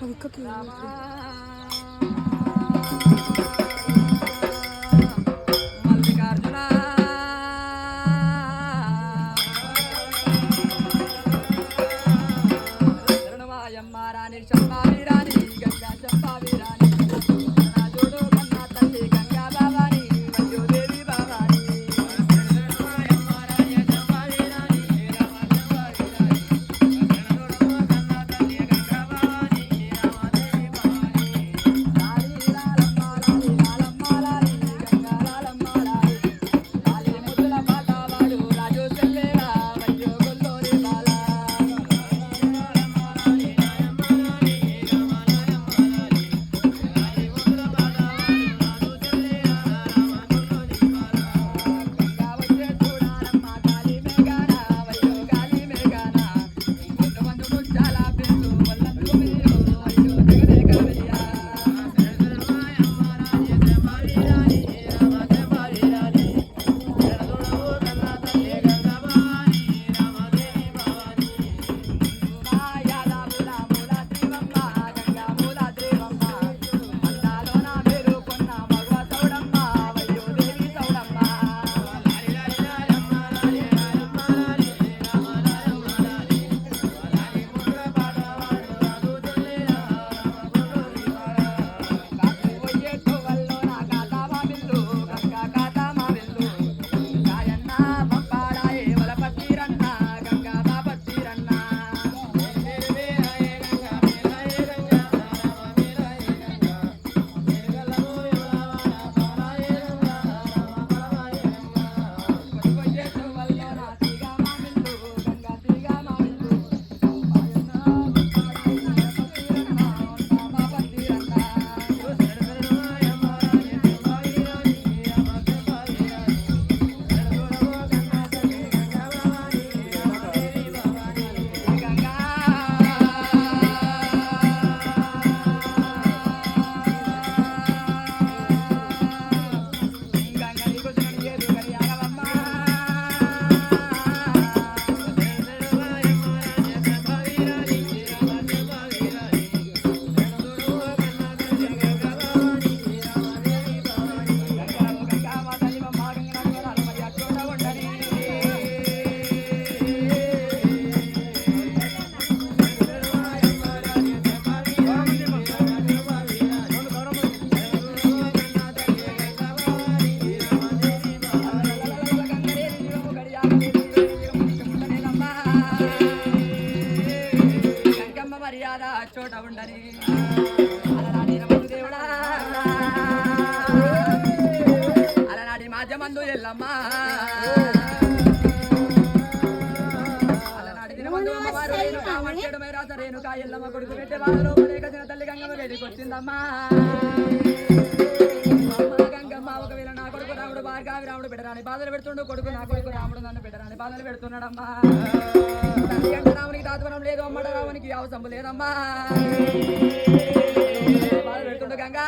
Halka kıyameti. Yellamma కొడుకు పెట్టే వాళ్ళలో తల్లి గంగమ్మ వేదికి వచ్చిందమ్మా. ఒకవేళ నా కొడుకు రాముడు భార్గావి రాముడు బిడ్డరాని బాధలు పెడుతుండు కొడుకు నా కొడుకు రాముడు నన్ను పెట్టరాని బాధలు పెడుతున్నాడమ్మా. తల్లి అంటే రామునికి తాత్పరం లేదు అమ్మడ రామునికి అవసరం లేదమ్మా. బాధలు పెడుతుండు గంగా.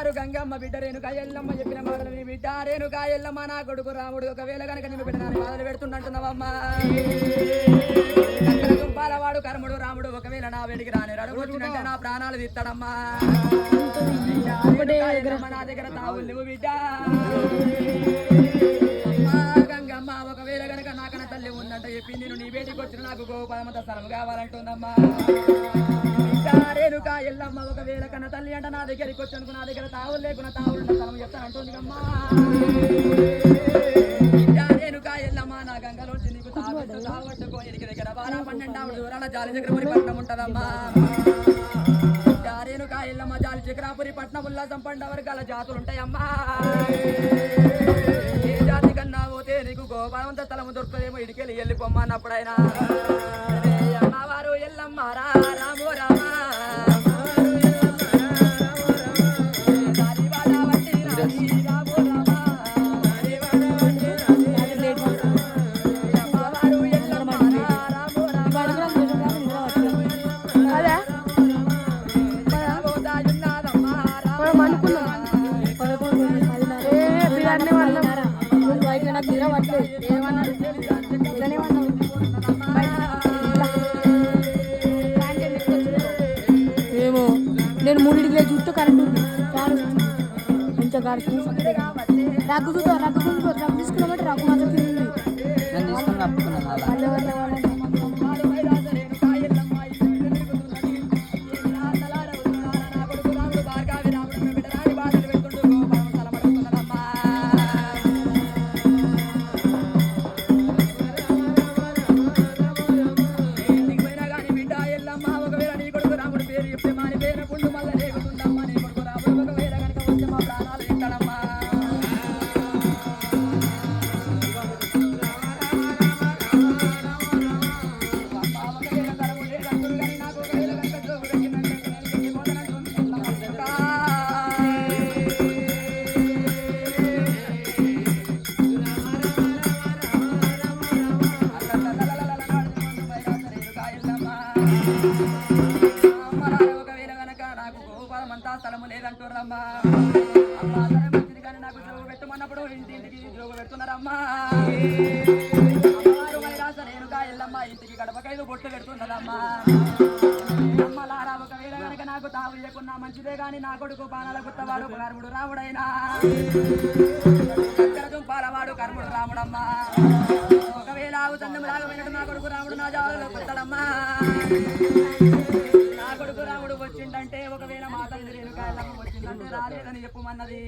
అమ్మవారు గంగమ్మ బిడ్డ రేణుక ఎల్లమ్మ చెప్పిన మాటలు నీ బిడ్డ. రేణుక ఎల్లమ్మ నా కొడుకు రాముడు. ఒకవేళ కనుక నిన్ను బిడ్డనాన్ని బాధలు పెడుతుండంటున్నావమ్మా. పాలవాడు కర్ముడు రాముడు ఒకవేళ నా వెడికి రాని రడుగుతుంటే నా ప్రాణాలు తీస్తాడమ్మా. నా దగ్గర తావులు నువ్వు బిడ్డ. గంగమ్మ ఒకవేళ గనక నాకన తల్లి ఉందంట చెప్పి నేను నీ బేటికి వచ్చిన నాకు గోపాలమంత స్థలం కావాలంటుందమ్మా. రేణుక ఎల్లమ్మ ఒకవేళ కన్న తల్లి అంట నా దగ్గరికి వచ్చి నా దగ్గర తావులు లేకున్నా తావులు తను చెప్తా అంటుంది అంటుందిగమ్మా రేణుక ఎల్లమ్మ నా గంగలో నీకు తాగొట్టు తాగొట్టుకో ఎనికి దగ్గర బాగా పన్నెండావు దూరాల జాలి చక్రపురి పట్నం ఉంటదమ్మా. రేణుక ఎల్లమ్మ జాలి చక్రాపురి పట్నం ఉల్లాసం పండ వర్గాల జాతులు ఉంటాయమ్మా. ఏ జాతి కన్నా పోతే నీకు గోపాలంత స్థలము దొరుకుతుందేమో ఇడికెళ్ళి వెళ్ళిపోమ్మన్నప్పుడైనా వారు ఎల్లమ్మ రా రాము రామా आमच्या गाडीतून रागूच होतो रागू पण रागूच किलोमीटर राखू माझा ఎల్లమ్మ ఇంటికి గడపకైదు బొట్లు పెడుతున్నదమ్మా అమ్మలారా ఒకవేళ గనక నాకు తావు ఇవ్వకున్నా మంచిదే గాని నా కొడుకు పానాల గుట్టవాడు కర్ముడు రాముడైనా చక్కెర కర్ముడు రాముడమ్మా ఒకవేళ ఆవు చందము రాగమైనట్టు నా కొడుకు రాముడు నా జాలలో కొత్తడమ్మా నా కొడుకు రాముడు వచ్చిండంటే ఒకవేళ మా తల్లి రేణుక ఎల్లమ్మ వచ్చిందంటే రాలేదని చెప్పుమన్నది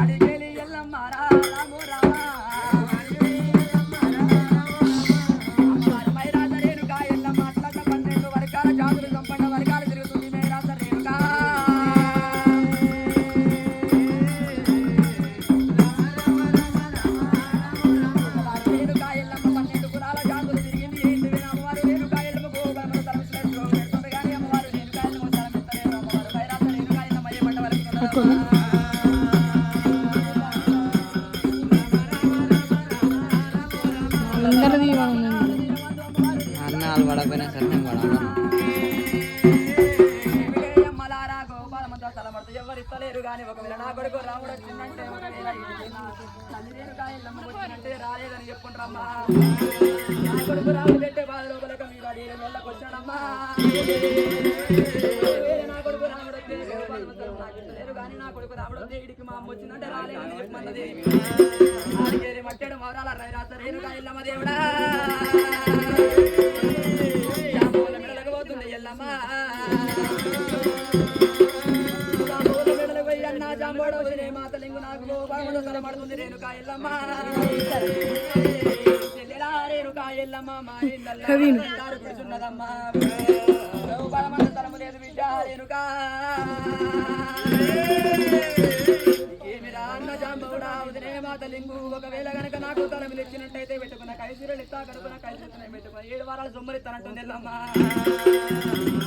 అడిగేలి ఎల్లమ్మ రా రాము పంట వరకు అందరిది అన్న వాళ్ళు పడకపోయినా సరే నేను పడాలి మలారా గోపాలమంతా తలమడుతూ ఎవరు ఇస్తలేరు గాని ఒకవేళ నా కొడుకు రాముడు వచ్చిందంటే ఒకవేళ ఈ నా తల్లి రేణుక ఎల్లమ్మ వచ్చిందంటే రాలేదని చెప్పుకుంటారమ్మా. నా కొడుకు రాముడు పెట్టే బాధ లోపలక మీ వాడి నెలకు వచ్చాడమ్మా ఒకవేళ నా కొడుకు రాముడు వస్తే గోపాలమంతా నాకు ఇస్తలేరు గాని నా కొడుకు వస్తే ఇడికి మా అమ్మ వచ్చిందంటే రాలేదని చెప్పమన్నది ఆడికేరి మట్టెడు మౌరాల రైరాత దేవుడా. ఎల్లమ్మ. అన్న జాంబోడు వచ్చినే నాకు రేణుక ఎల్లమ్మ రేణుక ఎల్లమ్మ మా తలము లేదు బిడ్డ రేణుక లింగు ఒకవేళ గనక నాకు తలములు ఇచ్చినట్టయితే పెట్టుకున్న కైసీరలు ఇస్తా కడుపున కైసీరలు పెట్టుకున్న ఏడు వారాలు సొమ్మలు ఇస్తానంటుంది ఎల్లమ్మా.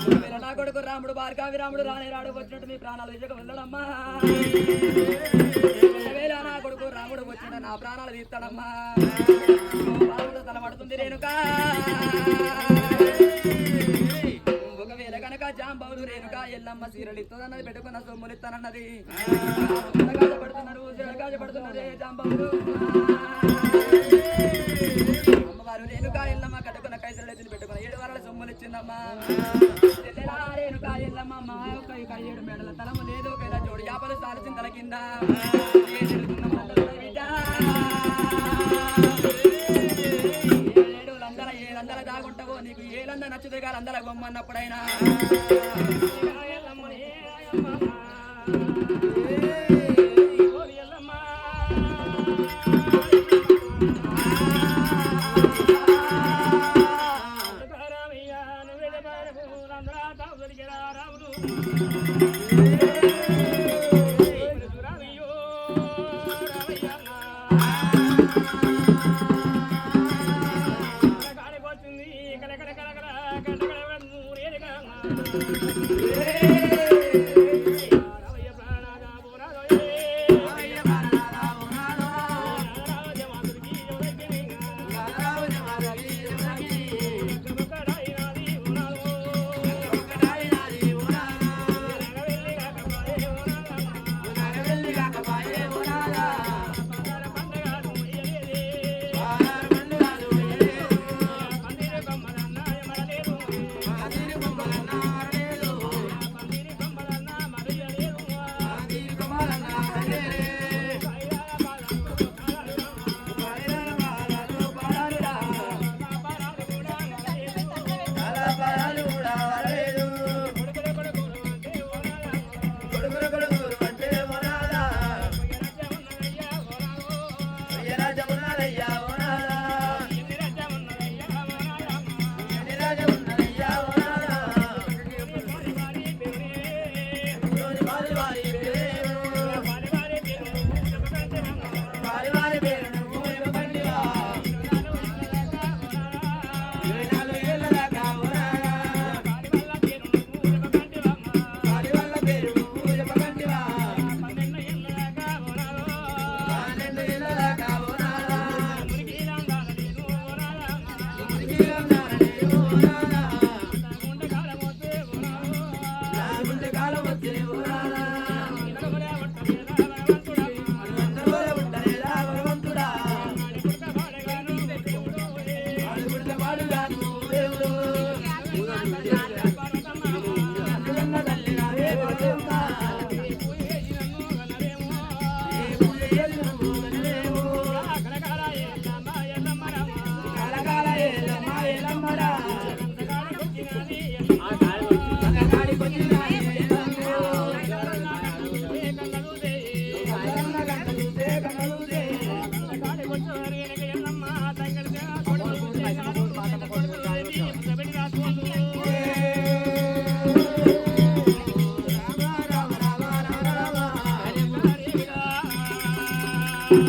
ఒకవేళ నా కొడుకు రాముడు భార్గావి రాముడు రానే రాడు వచ్చినట్టు నీ ప్రాణాలు ఇసుక వెళ్ళడమ్మా ఒకవేళ నా కొడుకు రాముడు వచ్చిన నా ప్రాణాలు తీస్తాడమ్మా. తల పడుతుంది రేణుకా. జాంబవులు రేణుక ఎల్లమ్మ సీరలు ఇస్తుందన్నది పెట్టుకున్న సొమ్ములు ఇస్తానన్నది. పడుతున్నారు జడగాజ పడుతున్నారు జాంబవులు అమ్మవారు రేణుక ఎల్లమ్మ కట్టుకున్న కైసలు ఎత్తులు పెట్టుకున్న ఏడు వారాల సొమ్ములు ఇచ్చిందమ్మా. రేణుక ఎల్లమ్మ మా యొక్క ఏడు మేడల తలము లేదు ఒకవేళ జోడు యాపలు సాల్సిన తల కింద. నచ్చుదే ఏలంద అందరూ కాదు గొమ్మన్నప్పుడైనా